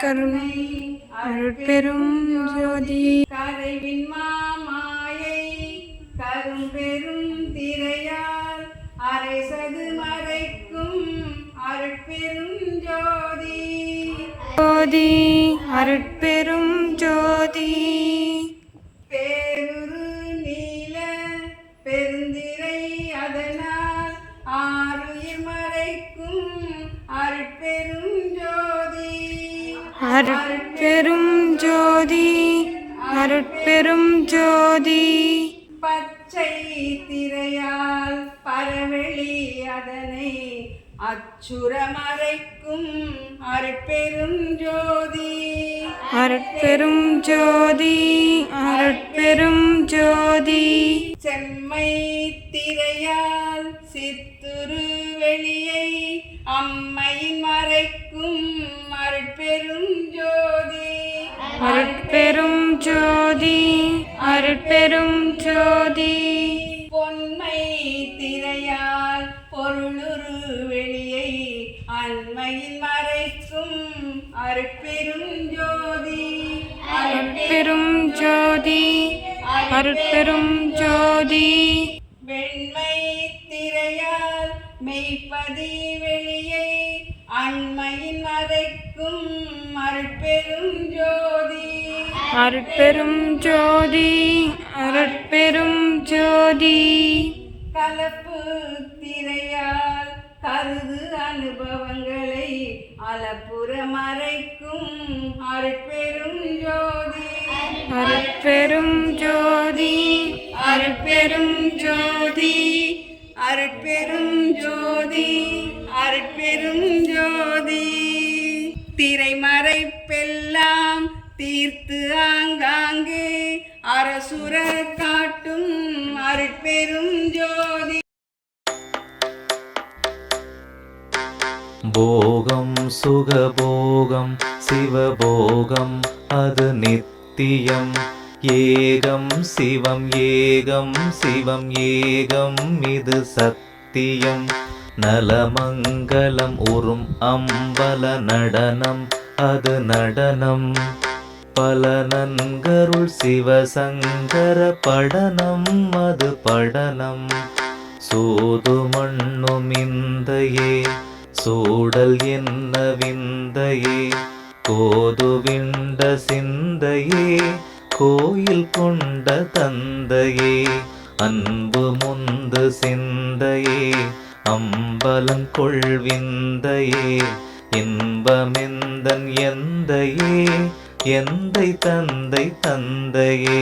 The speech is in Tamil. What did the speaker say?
கருணை அருட்பெரும் ஜோதி. கரைவின் மாமாயை கரும்பெரும் திரையால் அரைசது மறைக்கும் அருட்பெரும் ஜோதி. ஜோதி அருட்பெரும் ஜோதி. பேருரு நீல பெருந்திரை அதனால் ஆறுயிர் மறைக்கும் அருட்பெரும் அருட்பெரும் ஜோதி அருட்பெரும் ஜோதி. பச்சை திரையால் பரவெளி அதனை அச்சுர மறைக்கும் அருட்பெரும் ஜோதி. அருட்பெரும் ஜோதி அருட்பெரும் ஜோதி. செம்மை திரையால் சித்துரு வெளியை அம்மையின் மறைக்கும் அருட்பெரும் ஜோதி. அருட்பெரும் ஜோதி அருட்பெரும் ஜோதி. பொன்மை திரையால் பொருளுரு வெளியை அண்மையில் மறைக்கும் அருட்பெரும் ஜோதி. அருட்பெரும் ஜோதி அருட்பெரும் ஜோதி. வெண்மை திரையால் மெய்ப்பதி வெளியை அண்மையின் மறைக்கும் அருட்பெரும் ஜோதி. அருட்பெரும் ஜோதி அருட்பெரும் ஜோதி. கலப்பு திரையால் கருது அனுபவங்களை அலப்புற மறைக்கும் அருட்பெரும் ஜோதி. அருட்பெரும் ஜோதி அருட்பெரும் ஜோதி. அருட்பெரும் ஜோதி. அருட்பெரும் ஜோதி. திரைமறைப்பெல்லாம் தீர்த்து ஆங்காங்கே. அரசுர காட்டும் அருட்பெரும் ஜோதி. போகம் சுகபோகம் சிவபோகம் அது நித்தியம். ஏகம் சிவம் ஏகம் சிவம் ஏகம் இது சத்தியம். நலமங்கலம் உறும் அம்பல நடனம் அது நடனம். பல நன்கருள் சிவசங்கர படனம் அது படனம். சூது மண்ணும் இந்தையே சூடல் என்ன விந்தையே. கோதுவிண்ட சிந்தையே கோயில் கொண்ட தந்தையே. அன்பு முந்து சிந்தையே அம்பலம் கொள்விந்தையே இன்பமெந்தன் எந்தையே எந்தை தந்தை தந்தையே.